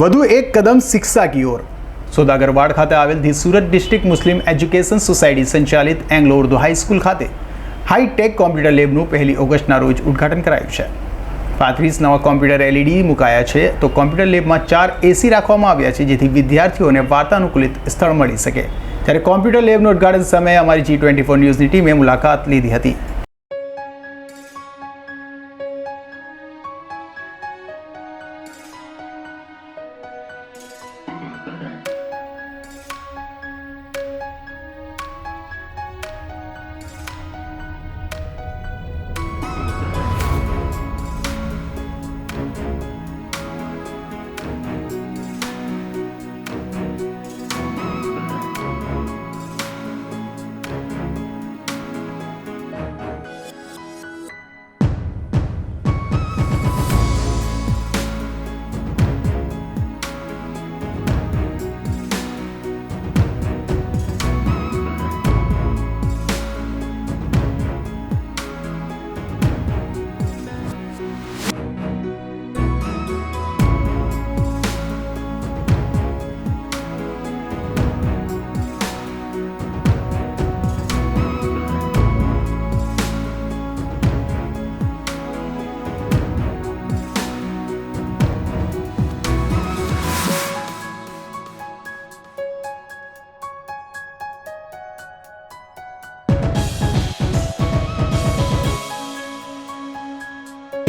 વધુ એક કદમ શિક્ષા કી ઓર. સોદાગરવાડ ખાતે આવેલ the Surat district Muslim education society સંચાલિત એંગ્લો ઉર્દુ હાઈસ્કૂલ ખાતે હાઈટેક કોમ્પ્યુટર લેબનું પહેલી ઓગસ્ટના રોજ ઉદ્ઘાટન કરાયું છે. પાંત્રીસ નવા કોમ્પ્યુટર એલઈડી મુકાયા છે, તો કોમ્પ્યુટર લેબમાં ચાર એસી રાખવામાં આવ્યા છે, જેથી વિદ્યાર્થીઓને વાર્તાનુકૂલિત સ્થળ મળી શકે. ત્યારે કોમ્પ્યુટર લેબનું ઉદ્ઘાટન સમયે અમારી જી ટ્વેન્ટી ફોર ન્યૂઝની ટીમે મુલાકાત લીધી હતી.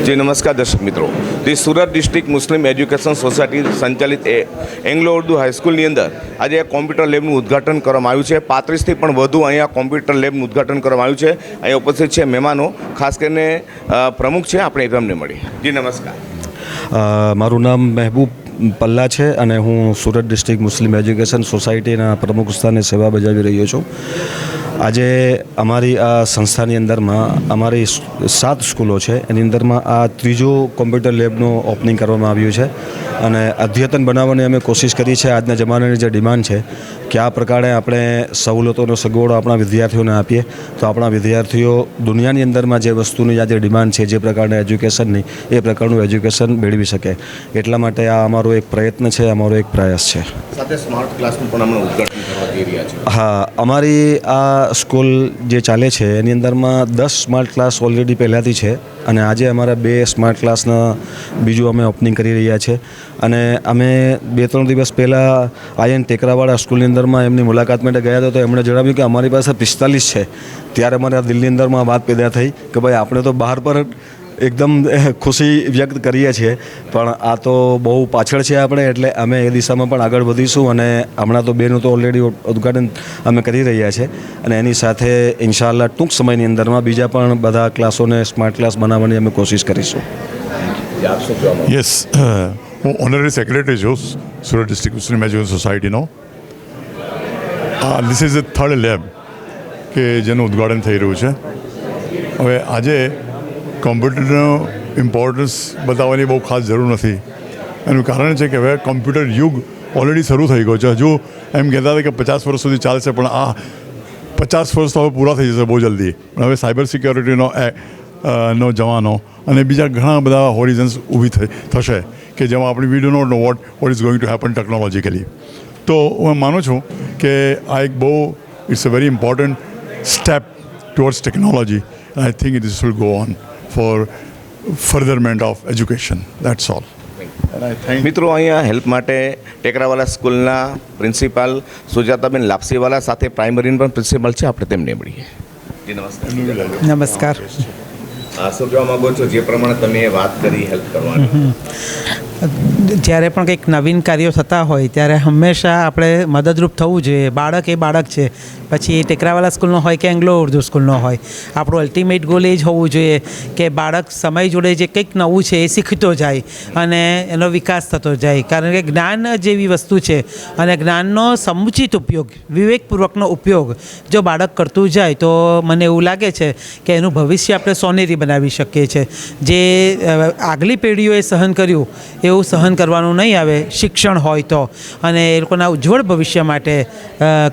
જી, નમસ્કાર દર્શક મિત્રો. The Surat district Muslim education society સંચાલિત એ એંગ્લો ઉર્દુ હાઈસ્કૂલની અંદર આજે આ કોમ્પ્યુટર લેબનું ઉદ્ઘાટન કરવામાં આવ્યું છે. પાંત્રીસથી પણ વધુ અહીંયા કોમ્પ્યુટર લેબનું ઉદ્ઘાટન કરવામાં આવ્યું છે. અહીંયા ઉપસ્થિત છે મહેમાનો, ખાસ કરીને પ્રમુખ છે. આપણે એમને મળી જી, નમસ્કાર. મારું નામ મહેબૂબ પલ્લા છે અને હું સુરત ડિસ્ટ્રિક્ટ મુસ્લિમ એજ્યુકેશન સોસાયટીના પ્રમુખ સ્થાને સેવા બજાવી રહ્યો છું. આજે અમારી આ સંસ્થાની અંદરમાં અમારી સાત સ્કૂલો છે. એની અંદરમાં આ ત્રીજો કોમ્પ્યુટર લેબનું ઓપનિંગ કરવામાં આવ્યું છે અને અદ્યતન બનાવવાની અમે કોશિશ કરી છે. આજના જમાનાની જે ડિમાન્ડ છે કે આ પ્રકારે આપણે સવલતોનો સગવડો આપણા વિદ્યાર્થીઓને આપીએ તો આપણા વિદ્યાર્થીઓ દુનિયાની અંદરમાં જે વસ્તુની આજે ડિમાન્ડ છે જે પ્રકારના એજ્યુકેશનની એ પ્રકારનું એજ્યુકેશન મેળવી શકે. એટલા માટે આ અમારો એક પ્રયત્ન છે અમારો એક પ્રયાસ છે. સાથે સ્માર્ટ ક્લાસનું પણ ઉદઘાટન કરવા જઈ રહ્યા છે. હા અમારી આ સ્કૂલ જે ચાલે છે, એની અંદરમાં દસ સ્માર્ટ ક્લાસ ઓલરેડી પહેલાંથી છે અને આજે અમારા બે સ્માર્ટ ક્લાસના બીજું અમે ઓપનિંગ કરી રહ્યા છે. અને અમે બે ત્રણ દિવસ પહેલાં આયન ટેકરાવાળા સ્કૂલની અંદરમાં એમની મુલાકાત માટે ગયા હતા તો એમણે જણાવ્યું કે અમારી પાસે પિસ્તાલીસ છે. ત્યારે આ દિલની અંદરમાં વાત પેદા થઈ કે ભાઈ આપણે તો બહાર પર એકદમ ખુશી વ્યક્ત કરીએ છીએ. પણ આ તો બહુ પાછળ છે આપણે, એટલે અમે એ દિશામાં પણ આગળ વધીશું અને હમણાં તો બેનું તો ઓલરેડી ઉદ્ઘાટન અમે કરી રહ્યા છે. અને એની સાથે ઇન્શાલ્લાહ ટૂંક સમયની અંદરમાં બીજા પણ બધા ક્લાસોને સ્માર્ટ ક્લાસ બનાવવાની અમે કોશિશ કરીશું? યસ હું ઓનરરી સેક્રેટરી છું, Surat district Muslim education સોસાયટીનો this is a third lab કે જેનું ઉદ્ઘાટન થઈ રહ્યું છે. હવે આજે કોમ્પ્યુટરનો ઇમ્પોર્ટન્સ બતાવવાની બહુ ખાસ જરૂર નથી. એનું કારણ છે કે હવે કોમ્પ્યુટર યુગ ઓલરેડી શરૂ થઈ ગયો છે. હજુ એમ કહેતા હતા કે પચાસ વર્ષ સુધી ચાલશે, પણ આ પચાસ વર્ષ તો હવે પૂરા થઈ જશે બહુ જલ્દી. હવે સાયબર સિક્યોરિટીનો એ નો જવાનો અને બીજા ઘણા બધા હોરિઝન્સ ઊભી થઈ, થશે કે જેમાં આપણે we do not know what what is going to happen technologically તો હું માનું છું કે આ એક બહુ it's a very important step towards technology I think it is will go on for furtherment of education that's all And I મિત્રો અહીંયા હેલ્પ માટે ટેકરાવાલા સ્કૂલના પ્રિન્સિપાલ સુજાતાબેન લાપસીવાલા સાથે પ્રાઇમરીના પણ પ્રિન્સિપાલ છે. આપણે તેમને મળીએ. જી નમસ્કાર. નમસ્કાર. આ શું કહેવા માંગો છો? જે પ્રમાણે તમે વાત કરી હેલ્પ કરવાની. જ્યારે પણ કંઈક નવીન કાર્યો થતા હોય, ત્યારે હંમેશા આપણે મદદરૂપ થવું જોઈએ. બાળક એ બાળક છે. પછી એ ટેકરાવાલા સ્કૂલનો હોય કે એંગ્લો ઉર્દુ સ્કૂલનો હોય. આપણું અલ્ટિમેટ ગોલ એ જ હોવું જોઈએ કે બાળક સમય જોડે જે કંઈક નવું છે એ શીખતો જાય અને એનો વિકાસ થતો જાય. કારણ કે જ્ઞાન જેવી વસ્તુ છે અને જ્ઞાનનો સમુચિત ઉપયોગ, વિવેકપૂર્વકનો ઉપયોગ જો બાળક કરતું જાય, તો મને એવું લાગે છે કે એનું ભવિષ્ય આપણે સોનેરી બનાવી શકીએ છીએ જે આગલી પેઢીઓએ સહન કર્યું એવું સહન કરવાનું નહીં આવે, શિક્ષણ હોય તો. અને એ લોકોના ઉજ્જવળ ભવિષ્ય માટે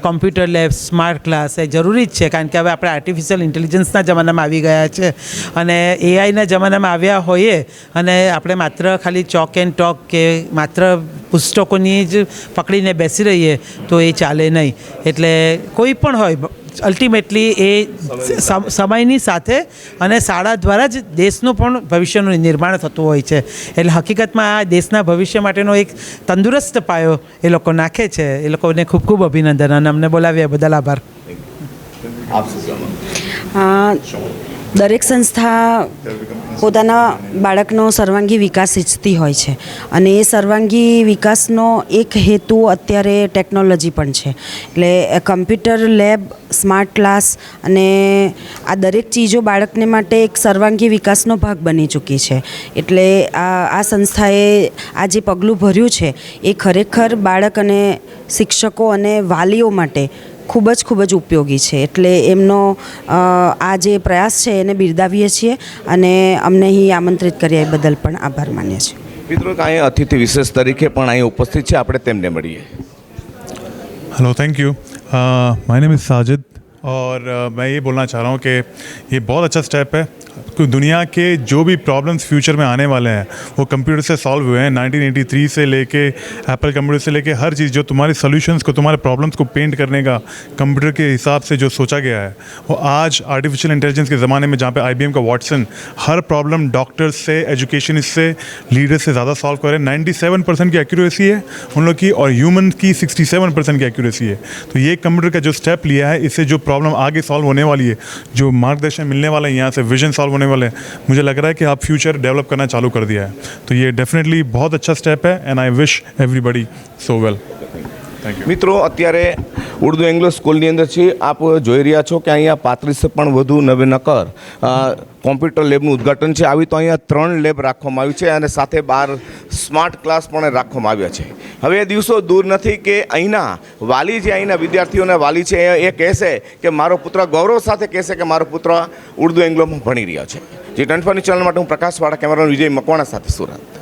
કોમ્પ્યુટર લેબ સ્માર્ટ ક્લાસ એ જરૂરી જ છે. કારણ કે હવે આપણે આર્ટિફિશિયલ ઇન્ટેલિજન્સના જમાનામાં આવી ગયા છે. અને એઆઈના જમાનામાં આવ્યા હોઈએ અને આપણે માત્ર ખાલી ચોક એન્ડ ટોક કે માત્ર પુસ્તકોની જ પકડીને બેસી રહીએ તો એ ચાલે નહીં. એટલે કોઈ પણ હોય અલ્ટિમેટલી એ સમ- સમયની સાથે અને શાળા દ્વારા જ દેશનું પણ ભવિષ્યનું નિર્માણ થતું હોય છે. એટલે હકીકતમાં આ દેશના ભવિષ્ય માટેનો એક તંદુરસ્ત પાયો એ લોકો નાખે છે. એ લોકોને ખૂબ ખૂબ અભિનંદન અને અમને બોલાવ્યા બદલ આભાર. દરેક સંસ્થા પોતાના બાળકનો સર્વાંગી વિકાસ ઈચ્છતી હોય છે. અને એ સર્વાંગી વિકાસનો એક હેતુ અત્યારે ટેકનોલોજી પણ છે. એટલે કમ્પ્યુટર લેબ, સ્માર્ટ ક્લાસ અને આ દરેક ચીજો બાળકને માટે એક સર્વાંગી વિકાસનો ભાગ બની ચૂકી છે. એટલે આ આ સંસ્થાએ આ જે પગલું ભર્યું છે, એ ખરેખર બાળક અને શિક્ષકો અને વાલીઓ માટે ખૂબ જ ખૂબ જ ઉપયોગી છે. એટલે એમનો આ જે પ્રયાસ છે એને બિરદાવીએ છીએ અને અમને અહીં આમંત્રિત કર્યા એ બદલ પણ આભાર માનીએ છીએ. મિત્રો કાંઈ અતિથિ વિશેષ તરીકે પણ અહીં ઉપસ્થિત છે. આપણે તેમને મળીએ. Hello thank you my name is Sajid और मैं ये बोलना चाह रहा हूँ कि ये बहुत अच्छा स्टेप है। क्योंकि दुनिया के जो भी प्रॉब्लम्स फ्यूचर में आने वाले हैं, वो कंप्यूटर से सॉल्व हुए हैं। 1983 से लेके एप्पल कंप्यूटर से लेके हर चीज़, जो तुम्हारे सॉल्यूशंस को, तुम्हारे प्रॉब्लम्स को पेंट करने का कंप्यूटर के हिसाब से जो सोचा गया है, वो आज आर्टिफिशियल इंटेलिजेंस के ज़माने में जहाँ पे आई का वाटसन हर प्रॉब्लम डॉक्टर्स से एजुकेशनिस्ट से लीडर्स से ज़्यादा सॉल्व कर नाइन्टी सेवन परसेंट की एक्यूरेसी है उन लोग की और ह्यूमन की सिक्सटी सेवन परसेंट की एक्यूरेसी है। तो ये कंप्यूटर का जो स्टेप लिया है इससे जो प्रॉब्लम आगे सॉल्व होने वाली है, जो मार्गदर्शन मिलने वाला है, यहाँ से विजन सॉल्व होने वाले हैं, मुझे लग रहा है कि आप फ्यूचर डेवलप करना चालू कर दिया है। तो ये डेफिनेटली बहुत अच्छा स्टेप है and I wish everybody so well મિત્રો, અત્યારે ઉર્દુ એંગ્લો સ્કૂલની અંદર છે. આપ જોઈ રહ્યા છો કે અહીંયા પાંત્રીસ પણ વધુ નવીનકર કોમ્પ્યુટર લેબનું ઉદ્ઘાટન છે. આવી તો અહીંયા ત્રણ લેબ રાખવામાં આવી છે અને સાથે બાર સ્માર્ટ ક્લાસ પણ રાખવામાં આવ્યા છે. હવે દિવસો દૂર નથી કે અહીંના વાલી જે અહીંના વિદ્યાર્થીઓના વાલી છે, એ કહેશે કે મારો પુત્ર ગૌરવ સાથે કહેશે કે મારો પુત્ર ઉર્દુ એંગ્લોમાં ભણી રહ્યા છે. જે ટ્વેન્ટી ચેનલ માટે હું પ્રકાશ વાળા, કેમેરામેન વિજય મકવાણા સાથે સુરત.